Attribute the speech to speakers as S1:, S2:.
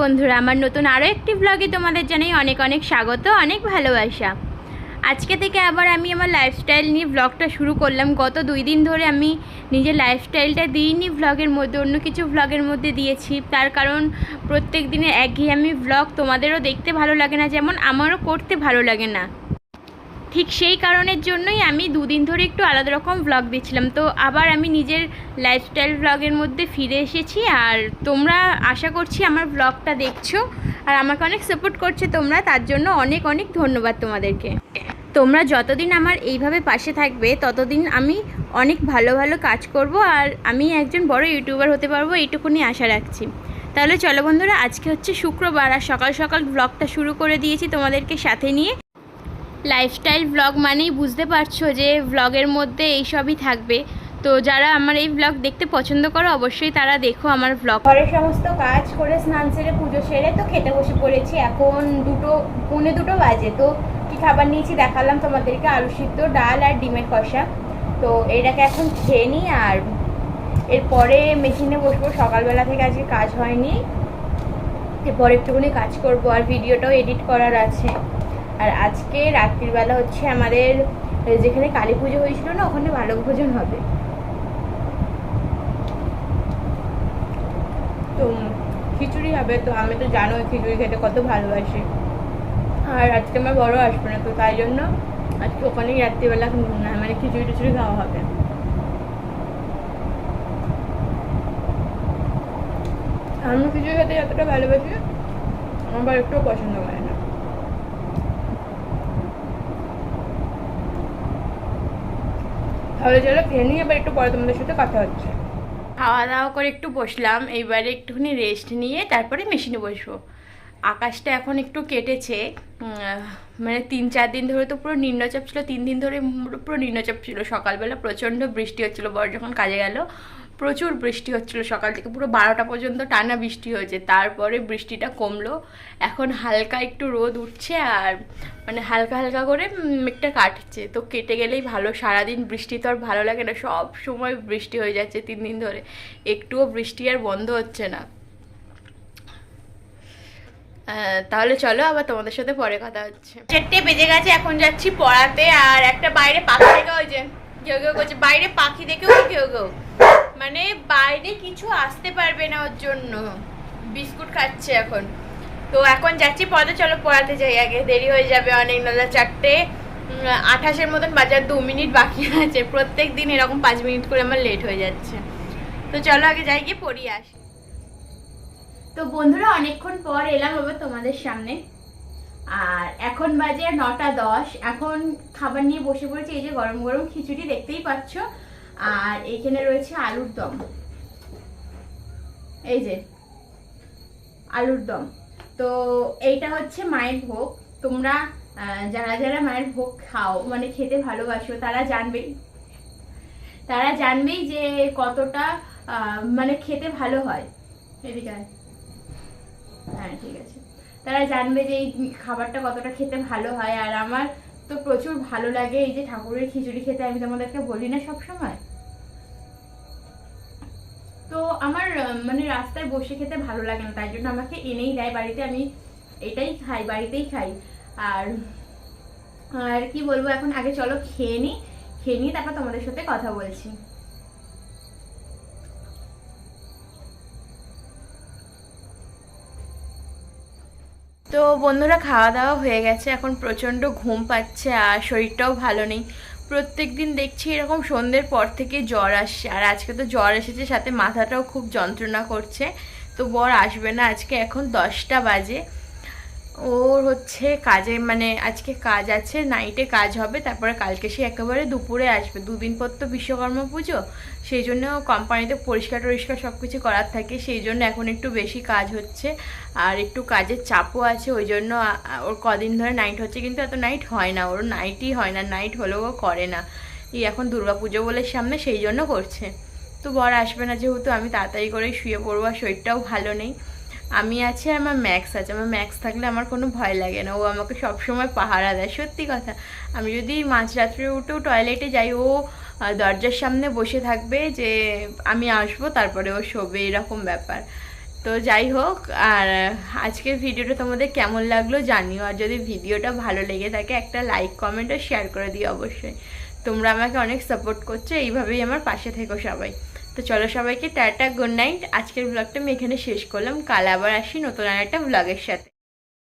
S1: বন্ধুরা, আমার নতুন আরও একটি ব্লগে তোমাদের জানাই অনেক অনেক স্বাগত, অনেক ভালোবাসা। আজকে থেকে আবার আমি আমার লাইফস্টাইল নিয়ে ব্লগটা শুরু করলাম। গত দুই দিন ধরে আমি নিজের লাইফস্টাইলটা দিইনি ব্লগের মধ্যে, অন্য কিছু ব্লগের মধ্যে দিয়েছি। তার কারণ প্রত্যেক দিনের একঘেয়েমি ব্লগ তোমাদেরও দেখতে ভালো লাগে না, যেমন আমারও করতে ভালো লাগে না। ঠিক সেই কারণের জন্যই আমি দুদিন ধরে একটু আলাদা রকম ব্লগ দিচ্ছিলাম। তো আবার আমি নিজের লাইফস্টাইল ব্লগের মধ্যে ফিরে এসেছি আর তোমরা আশা করছি আমার ব্লগটা দেখছ আর আমাকে অনেক সাপোর্ট করছে তোমরা, তার জন্য অনেক অনেক ধন্যবাদ তোমাদেরকে। তোমরা যতদিন আমার এইভাবে পাশে থাকবে, ততদিন আমি অনেক ভালো ভালো কাজ করব আর আমি একজন বড় ইউটিউবার হতে পারব এইটুকুনি আশা রাখছি। তাহলে চলো বন্ধুরা, আজকে হচ্ছে শুক্রবার আর সকাল সকাল ব্লগটা শুরু করে দিয়েছি তোমাদেরকে সাথে নিয়ে। লাইফস্টাইল ব্লগ মানেই বুঝতে পারছ যে ব্লগের মধ্যে এইসবই থাকবে। তো যারা আমার এই ব্লগ দেখতে পছন্দ করো, অবশ্যই তারা দেখো আমার ব্লগ ঘরের সমস্ত কাজ করে স্নান সেরে পুজো সেরে তো খেতে বসে পড়েছি। এখন দুটো, পৌনে দুটো বাজে। তো কি খাবার নিয়েছি দেখালাম তোমাদেরকে। আলু সিদ্ধ, ডাল আর ডিমের কষা। তো এটাকে এখন খেয়ে নিই আর এরপরে মেশিনে বসবো। সকালবেলা থেকে আজকে কাজ হয়নি। এরপর একটুখানি কাজ করব আর ভিডিওটাও এডিট করার আছে। আর আজকে রাত্রিবেলা হচ্ছে আমাদের যেখানে কালী পুজো হয়েছিল না, ওখানে ভালো ভোজন হবে। তো খিচুড়ি হবে, তো আমি তো জানোই খিচুড়ি খেতে কত ভালোবাসি। আর আজকে আমার বড় আসবে না, তো তাই জন্য আজকে ওখানেই রাত্রিবেলা মানে খিচুড়ি টিচুড়ি খাওয়া হবে। আমি খিচুড়ি খেতে যতটা ভালোবাসি, আমার একটুও পছন্দ করে না। তাহলে চলো খেয়ে নিয়ে এবার একটু পরে তোমাদের সাথে কথা হচ্ছে। খাওয়া দাওয়া করে একটু বসলাম, এইবারে একটুখানি রেস্ট নিয়ে তারপরে মেশিনে বসবো। আকাশটা এখন একটু কেটেছে মানে তিন চার দিন ধরে তো পুরো নিম্নচাপ ছিল, তিন দিন ধরে পুরো- পুরো নিম্নচাপ ছিল। সকালবেলা প্রচণ্ড বৃষ্টি হচ্ছিল, বর যখন কাজে গেল প্রচুর বৃষ্টি হচ্ছিল সকাল থেকে। পুরো বারোটা পর্যন্ত টানা বৃষ্টি হয়েছে। তারপরে বৃষ্টিটা কমলো। এখন হালকা একটু রোদ উঠছে আর মানে হালকা হালকা করে মেঘটা কাটছে। তো কেটে গেলেই ভালো। সারাদিন বৃষ্টি তো আর ভালো লাগে না। সব সময় বৃষ্টি হয়ে যাচ্ছে তিন দিন ধরে। একটুও বৃষ্টি আর বন্ধ হচ্ছে না। তাহলে চলো আবার তোমাদের সাথে পরে কথা হচ্ছে। চারটে বেজে গেছে, এখন যাচ্ছি পড়াতে। আর একটা বাইরে পাখি দেখে যে কেউ কেউ করছে। বাইরে পাখি দেখেও কেউ কেউ মানে বাইরে কিছু আসতে পারবে না ওর জন্য। বিস্কুট খাচ্ছে এখন। তো এখন যাচ্ছি পদে, চলো পড়াতে যাই আগে। দেরি হয়ে যাবে অনেক, নাহলে চারটে আঠাশের মতন বাজার দু মিনিট বাকি আছে। প্রত্যেক দিন এরকম পাঁচ মিনিট করে আমার লেট হয়ে যাচ্ছে। তো চলো আগে যাই গিয়ে পড়িয়ে আসি। তো বন্ধুরা, অনেকক্ষণ পর এলাম আবার তোমাদের সামনে। আর এখন বাজে নটা দশ। এখন খাবার নিয়ে বসে পড়েছি, এই যে গরম গরম খিচুড়ি দেখতেই পাচ্ছ। আর এখানে রয়েছে আলুর দম। এই যে, আলুর দম। তো এইটা হচ্ছে মায়ের ভোগ। তোমরা যারা যারা মায়ের ভোগ খাও মানে খেতে ভালোবাসো, তারা জানবেই। তারা জানবেই যে কতটা মানে খেতে ভালো হয়। এদিকে হ্যাঁ ঠিক আছে। তারা জানবে যে এই খাবারটা কতটা খেতে ভালো হয়। আর আমার তো প্রচুর ভালো লাগে এই যে ঠাকুরের খিচুড়ি খেতে। আমি তোমাদেরকে বলি না সব সময় তো আমার মানে রাস্তায় বসে খেতে ভালো লাগে না, তাই জন্য আমাকে এনেই দেয় বাড়িতে, আমি এটাই খাই, বাড়িতেই খাই। আর আর কি বলব, এখন আগে চলো খেয়ে নিই খেয়ে নিই তারপর তোমাদের সাথে কথা বলছি। তো বন্ধুরা, খাওয়া দাওয়া হয়ে গেছে, এখন প্রচণ্ড ঘুম পাচ্ছে আর শরীরটাও ভালো নেই। প্রত্যেক দিন দেখছি এরকম সন্ধ্যের পর থেকে জ্বর আসছে। আর আজকে তো জ্বর এসেছে, সাথে মাথাটাও খুব যন্ত্রণা করছে। তো বর আসবে না, আজকে এখন দশটা বাজে। ওর হচ্ছে কাজে মানে আজকে কাজ আছে নাইটে কাজ হবে, তারপরে কালকে সে একেবারে দুপুরে আসবে। দুদিন পর তো বিশ্বকর্মা পুজো, সেই জন্য কোম্পানিতে পরিষ্কার টরিষ্কার সব কিছু করার থাকে, সেই জন্য এখন একটু বেশি কাজ হচ্ছে, আর একটু কাজের চাপও আছে, ওই জন্য ওর কদিন ধরে নাইট হচ্ছে, কিন্তু এত নাইট হয় না, ওর নাইটই হয় না নাইট হলেও করে না। এই এখন দুর্গা পুজো বলে সামনে, সেই জন্য করছে। তো বর আসবে না যেহেতু, আমি তাড়াতাড়ি করেই শুয়ে পড়ব, আর শরীরটাও ভালো নেই। আমি আছি আর আমার ম্যাক্স আছে। আমার ম্যাক্স থাকলে আমার কোনো ভয় লাগে না। ও আমাকে সবসময় পাহারা দেয়, সত্যি কথা। আমি যদি মাঝরাত্রে উঠেও টয়লেটে যাই, ও দরজার সামনে বসে থাকবে যে, আমি আসব, তারপরে ও শোবে, এরকম ব্যাপার। তো যাই হোক, আর, আজকের ভিডিওটা তোমাদের কেমন লাগল জানিও। আর যদি ভিডিওটা ভালো লেগে থাকে, একটা লাইক কমেন্ট আর শেয়ার করে দিও অবশ্যই। তোমরা আমাকে অনেক সাপোর্ট করছ, এইভাবেই আমার পাশে থেকো সবাই। তো চলো সবাইকে টাটা, গুড নাইট। আজকের ব্লগটা আমি এখানে শেষ করলাম। কাল আবার আসি নতুন আর একটা ব্লগের সাথে।